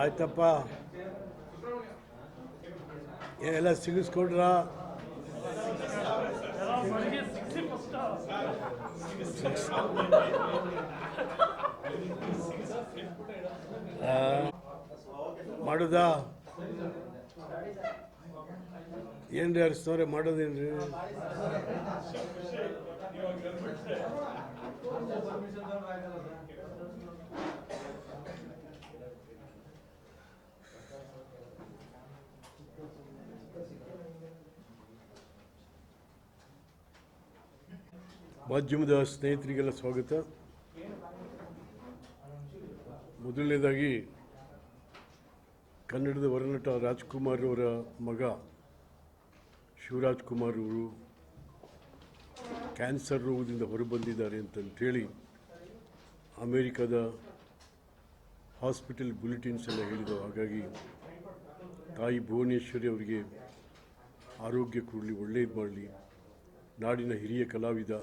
ಆಯ್ತಪ್ಪ. ಎಲ್ಲ ಸಿಗಿಸ್ಕೊಡ್ರ? ಮಾಡುದ ಮಾಡುದಾ? ಏನ್ರಿ ಅರ್ಸ್ತವ್ರೆ ಮಾಡೋದೇನ್ರಿ? ಮಾಧ್ಯಮದ ಸ್ನೇಹಿತರಿಗೆಲ್ಲ ಸ್ವಾಗತ. ಮೊದಲನೇದಾಗಿ, ಕನ್ನಡದ ವರನಟ ರಾಜ್ಕುಮಾರ್ ಅವರ ಮಗ ಶಿವರಾಜ್ ಕುಮಾರ್ ಅವರು ಕ್ಯಾನ್ಸರ್ ರೋಗದಿಂದ ಹೊರಬಂದಿದ್ದಾರೆ ಅಂತಂತೇಳಿ ಅಮೇರಿಕಾದ ಹಾಸ್ಪಿಟಲ್ ಬುಲೆಟಿನ್ಸ್ ಎಲ್ಲ ಹೇಳಿದವು ಹಾಗಾಗಿ ತಾಯಿ ಭುವನೇಶ್ವರಿ ಅವರಿಗೆ ಆರೋಗ್ಯ ಕೊಡಲಿ ಒಳ್ಳೆಯದು ಮಾಡಲಿ. ನಾಡಿನ ಹಿರಿಯ ಕಲಾವಿದ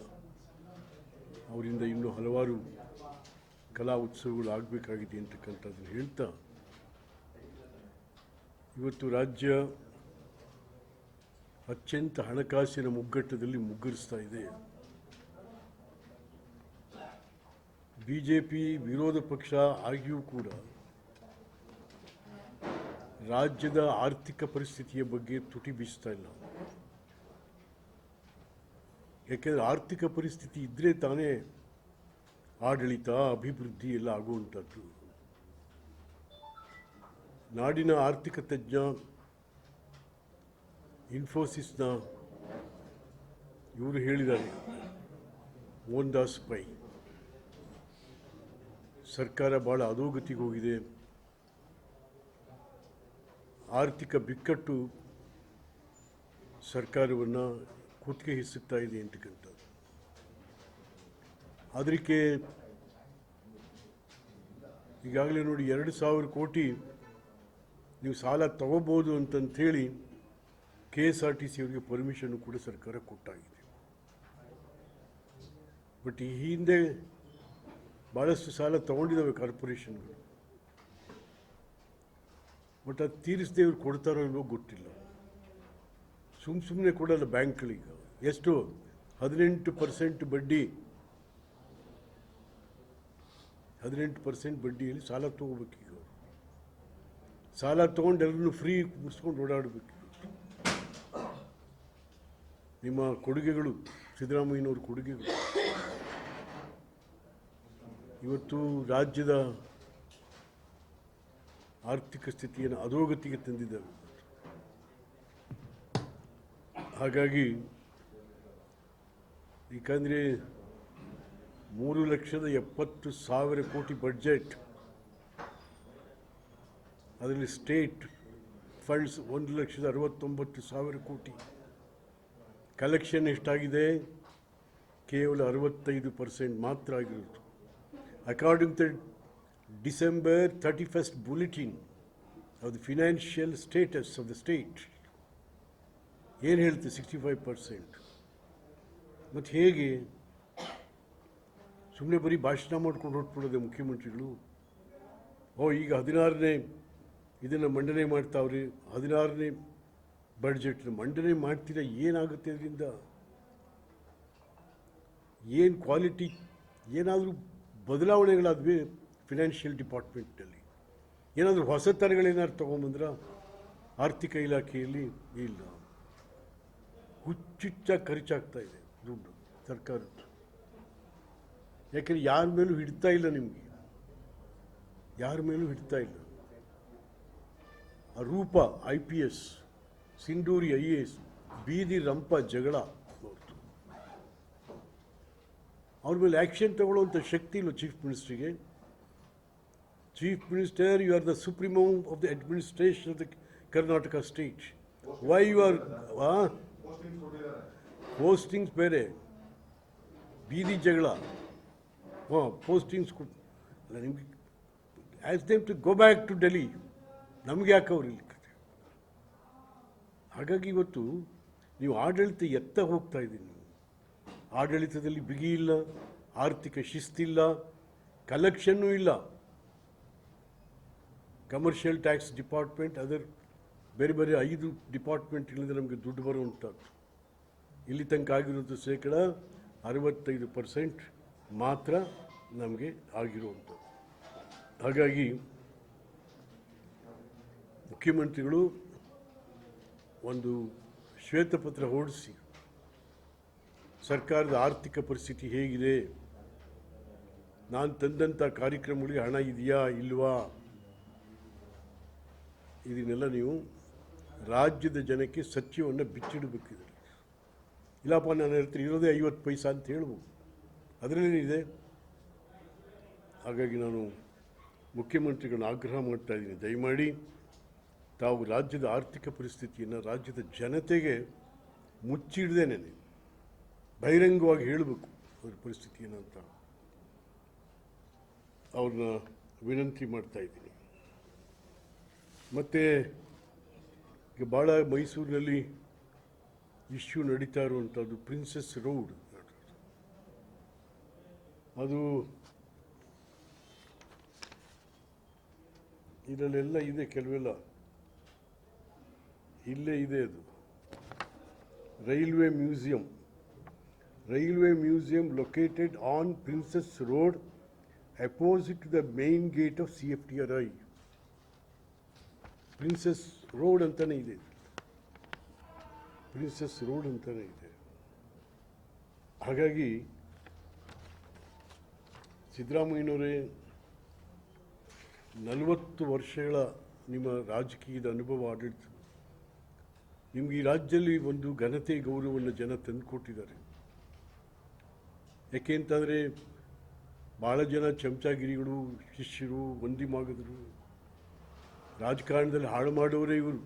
ಅವರಿಂದ ಇನ್ನೂ ಹಲವಾರು ಕಲಾ ಉತ್ಸವಗಳು ಆಗಬೇಕಾಗಿದೆ ಅಂತಕ್ಕಂಥದ್ದನ್ನು ಹೇಳ್ತಾ, ಇವತ್ತು ರಾಜ್ಯ ಅತ್ಯಂತ ಹಣಕಾಸಿನ ಮುಗ್ಗಟ್ಟದಲ್ಲಿ ಮುಗ್ಗರಿಸ್ತಾ ಇದೆ. ಬಿ ಜೆ ಪಿ ವಿರೋಧ ಪಕ್ಷ ಆಗಿಯೂ ಕೂಡ ರಾಜ್ಯದ ಆರ್ಥಿಕ ಪರಿಸ್ಥಿತಿಯ ಬಗ್ಗೆ ತುಟಿ ಬೀಸ್ತಾ ಇಲ್ಲ. ಯಾಕೆಂದರೆ ಆರ್ಥಿಕ ಪರಿಸ್ಥಿತಿ ಇದ್ದರೆ ತಾನೇ ಆಡಳಿತ, ಅಭಿವೃದ್ಧಿ ಎಲ್ಲ ಆಗುವಂಥದ್ದು. ನಾಡಿನ ಆರ್ಥಿಕ ತಜ್ಞ, ಇನ್ಫೋಸಿಸ್ನ ಇವರು ಹೇಳಿದ್ದಾರೆ ಓನ್ ದಾಸ್ ಪೈ, ಸರ್ಕಾರ ಭಾಳ ಅಧೋಗತಿಗೆ ಹೋಗಿದೆ. ಆರ್ಥಿಕ ಬಿಕ್ಕಟ್ಟು ಸರ್ಕಾರವನ್ನು ಕುತ್ತಿಗೆ ಹಿಸುತ್ತಾ ಇದೆ ಅಂತಕ್ಕಂಥದ್ದು ಅದಕ್ಕೆ ಈಗಾಗಲೇ ನೋಡಿ ಎರಡು ಸಾವಿರ ಕೋಟಿ ನೀವು ಸಾಲ ತಗೋಬೋದು ಅಂತಂಥೇಳಿ K S R T C ಅವರಿಗೆ ಪರ್ಮಿಷನ್ ಕೂಡ ಸರ್ಕಾರ ಕೊಟ್ಟಾಗಿದೆ. ಬಟ್ ಈ ಹಿಂದೆ ಭಾಳಷ್ಟು ಸಾಲ ತಗೊಂಡಿದ್ದಾವೆ ಕಾರ್ಪೊರೇಷನ್ಗಳು. ಬಟ್ ಅದು ತೀರಿಸದೆ ಇವ್ರು ಕೊಡ್ತಾರೋ ಇಲ್ವೋ ಗೊತ್ತಿಲ್ಲ. ಸುಮ್ಮ ಸುಮ್ಮನೆ ಕೊಡಲ್ಲ ಬ್ಯಾಂಕ್ಗಳಿಗೆ. ಎಷ್ಟು? ಹದಿನೆಂಟು ಪರ್ಸೆಂಟ್ ಬಡ್ಡಿ. ಹದಿನೆಂಟು ಪರ್ಸೆಂಟ್ ಬಡ್ಡಿಯಲ್ಲಿ ಸಾಲ ತೊಗೋಬೇಕೀಗ. ಸಾಲ ತೊಗೊಂಡು ಎಲ್ಲರನ್ನು ಫ್ರೀ ಮುಗಿಸ್ಕೊಂಡು ಓಡಾಡಬೇಕು ನಿಮ್ಮ ಕೊಡುಗೆಗಳು, ಸಿದ್ದರಾಮಯ್ಯನವ್ರ ಕೊಡುಗೆಗಳು. ಇವತ್ತು ರಾಜ್ಯದ ಆರ್ಥಿಕ ಸ್ಥಿತಿಯನ್ನು ಅಧೋಗತಿಗೆ ತಂದಿದ್ದಾರೆ ಹಾಗಾಗಿ ಏಕೆಂದರೆ ಮೂರು ಲಕ್ಷದ ಎಪ್ಪತ್ತು ಸಾವಿರ ಕೋಟಿ ಬಡ್ಜೆಟ್ ಅದರಲ್ಲಿ ಸ್ಟೇಟ್ ಫಂಡ್ಸ್ ಒಂದು ಲಕ್ಷದ ಅರವತ್ತೊಂಬತ್ತು ಸಾವಿರ ಕೋಟಿ. ಕಲೆಕ್ಷನ್ ಎಷ್ಟಾಗಿದೆ? ಕೇವಲ ಅರವತ್ತೈದು ಪರ್ಸೆಂಟ್ ಮಾತ್ರ ಆಗಿರೋದು. According to December thirty first bulletin of the financial status of the state ಏನು ಹೇಳ್ತೀವಿ ಸಿಕ್ಸ್ಟಿ ಫೈವ್ ಪರ್ಸೆಂಟ್ ಮತ್ತು ಹೇಗೆ? ಸುಮ್ಮನೆ ಬರೀ ಭಾಷಣ ಮಾಡ್ಕೊಂಡು ಹೊರಟ್ಬಿಡೋದೆ ಮುಖ್ಯಮಂತ್ರಿಗಳು. ಓ, ಈಗ ಹದಿನಾರನೇ ಇದನ್ನು ಮಂಡನೆ ಮಾಡ್ತಾವ್ರಿ, ಹದಿನಾರನೇ ಬಡ್ಜೆಟ್ನ ಮಂಡನೆ ಮಾಡ್ತೀರಾ ಏನಾಗುತ್ತೆ ಅದರಿಂದ? ಏನು ಕ್ವಾಲಿಟಿ ಏನಾದರೂ ಬದಲಾವಣೆಗಳಾದ್ವಿ ಫಿನಾನ್ಷಿಯಲ್ ಡಿಪಾರ್ಟ್ಮೆಂಟ್ನಲ್ಲಿ ಏನಾದರೂ ಹೊಸ ಥರಗಳೇನಾದ್ರು ತೊಗೊಂಬಂದ್ರ? ಆರ್ಥಿಕ ಇಲಾಖೆಯಲ್ಲಿ? ಇಲ್ಲ. ಹುಚ್ಚುಚ್ಚಾಗಿ ಖರ್ಚಾಗ್ತಾ ಇದೆ ದುಡ್ಡು ಸರ್ಕಾರದ್ದು. ಯಾಕೆಂದರೆ ಯಾರ ಮೇಲೂ ಹಿಡ್ತಾ ಇಲ್ಲ ನಿಮಗೆ. ಯಾರ ಮೇಲೂ ಹಿಡ್ತಾ ಇಲ್ಲ. Roopa I P S Sindhuri I A S ಬೀದಿ ರಂಪ ಜಗಳ ಅವ್ರದ್ದು ಅವ್ರ ಮೇಲೆ ಆ್ಯಕ್ಷನ್ ತಗೊಳ್ಳುವಂಥ ಶಕ್ತಿ ಇಲ್ಲ chief ಮಿನಿಸ್ಟ್ರಿಗೆ chief minister you are the supremo of the administration of the Karnataka state why you are postings ಬೇರೆ, ಬೀದಿ ಜಗಳ. ಹಾಂ, ಪೋಸ್ಟಿಂಗ್ಸ್ ಅಲ್ಲ, ನಿಮಗೆ ask them to go back to Delhi ನಮ್ಗೆ ಯಾಕೆ ಅವ್ರು ಇಲ್ಲಿ ಹಾಗಾಗಿ ಇವತ್ತು ನೀವು ಆಡಳಿತ ಎತ್ತ ಹೋಗ್ತಾ ಇದ್ದೀನಿ. ನೀವು ಆಡಳಿತದಲ್ಲಿ ಬಿಗಿ ಇಲ್ಲ, ಆರ್ಥಿಕ ಶಿಸ್ತಿಲ್ಲ ಕಲೆಕ್ಷನ್ನು ಇಲ್ಲ. ಕಮರ್ಷಿಯಲ್ ಟ್ಯಾಕ್ಸ್ ಡಿಪಾರ್ಟ್ಮೆಂಟ್ ಅದರ್ ಬೇರೆ ಬೇರೆ ಐದು ಡಿಪಾರ್ಟ್ಮೆಂಟ್ಗಳಿಂದ ನಮಗೆ ದುಡ್ಡು ಬರುವಂಥದ್ದು. ಇಲ್ಲಿ ತನಕ ಆಗಿರೋದು ಶೇಕಡ ಅರವತ್ತೈದು ಪರ್ಸೆಂಟ್ ಮಾತ್ರ ನಮಗೆ ಆಗಿರುವಂಥದ್ದು. ಹಾಗಾಗಿ ಮುಖ್ಯಮಂತ್ರಿಗಳು ಒಂದು ಶ್ವೇತಪತ್ರ ಹೊರಡಿಸಿ, ಸರ್ಕಾರದ ಆರ್ಥಿಕ ಪರಿಸ್ಥಿತಿ ಹೇಗಿದೆ? ನಾನು ತಂದಂಥ ಕಾರ್ಯಕ್ರಮಗಳಿಗೆ ಹಣ ಇದೆಯಾ, ಇಲ್ವಾ? ಇದನ್ನೆಲ್ಲ ನೀವು ರಾಜ್ಯದ ಜನಕ್ಕೆ ಸತ್ಯವನ್ನು ಬಿಚ್ಚಿಡಬೇಕಿದೆ. ಇಲ್ಲಪ್ಪ ನನ್ನ ಹತ್ರ ಇರೋದೇ ಐವತ್ತು ಪೈಸಾ ಅಂತ ಹೇಳ್ಬೋದು. ಅದರಲ್ಲೇನಿದೆ? ಹಾಗಾಗಿ ನಾನು ಮುಖ್ಯಮಂತ್ರಿಗಳನ್ನ ಆಗ್ರಹ ಮಾಡ್ತಾ ಇದ್ದೀನಿ. ದಯಮಾಡಿ ತಾವು ರಾಜ್ಯದ ಆರ್ಥಿಕ ಪರಿಸ್ಥಿತಿಯನ್ನು ರಾಜ್ಯದ ಜನತೆಗೆ ಮುಚ್ಚಿಡ್ದೇನೆ ಬಹಿರಂಗವಾಗಿ ಹೇಳಬೇಕು ಅವ್ರ ಪರಿಸ್ಥಿತಿ ಏನಂತ ಅವ್ರನ್ನ ವಿನಂತಿ ಮಾಡ್ತಾ ಇದ್ದೀನಿ. ಮತ್ತು ಈಗ ಭಾಳ ಮೈಸೂರಿನಲ್ಲಿ ಇಶ್ಯೂ ನಡೀತಾ ಇರುವಂಥದ್ದು ಪ್ರಿನ್ಸೆಸ್ ರೋಡ್ ಅದು ಇದರಲ್ಲೆಲ್ಲ ಇದೆ ಕೆಲವೆಲ್ಲ. ಇಲ್ಲೇ ಇದೆ ಅದು. Railway museum. Railway museum located on Princess Road opposite the main gate of C F T R I Princess Road ಅಂತಲೇ ಇದೆ. ಪ್ರಿನ್ಸೆಸ್ ರೋಡ್ ಅಂತಲೇ ಇದೆ. ಹಾಗಾಗಿ ಸಿದ್ದರಾಮಯ್ಯನವರೇ, ನಲವತ್ತು ವರ್ಷಗಳ ನಿಮ್ಮ ರಾಜಕೀಯದ ಅನುಭವ ಆಡಳಿತ, ನಿಮ್ಗೆ ಈ ರಾಜ್ಯದಲ್ಲಿ ಒಂದು ಘನತೆ ಗೌರವವನ್ನು ಜನ ತಂದುಕೊಟ್ಟಿದ್ದಾರೆ. ಯಾಕೆ ಅಂತಂದರೆ ಭಾಳ ಜನ ಚಮಚಾಗಿರಿಗಳು, ಶಿಷ್ಯರು ವಂದಿ ಮಾಗದರು ರಾಜಕಾರಣದಲ್ಲಿ ಹಾಳು ಮಾಡೋರೇ ಇವರು.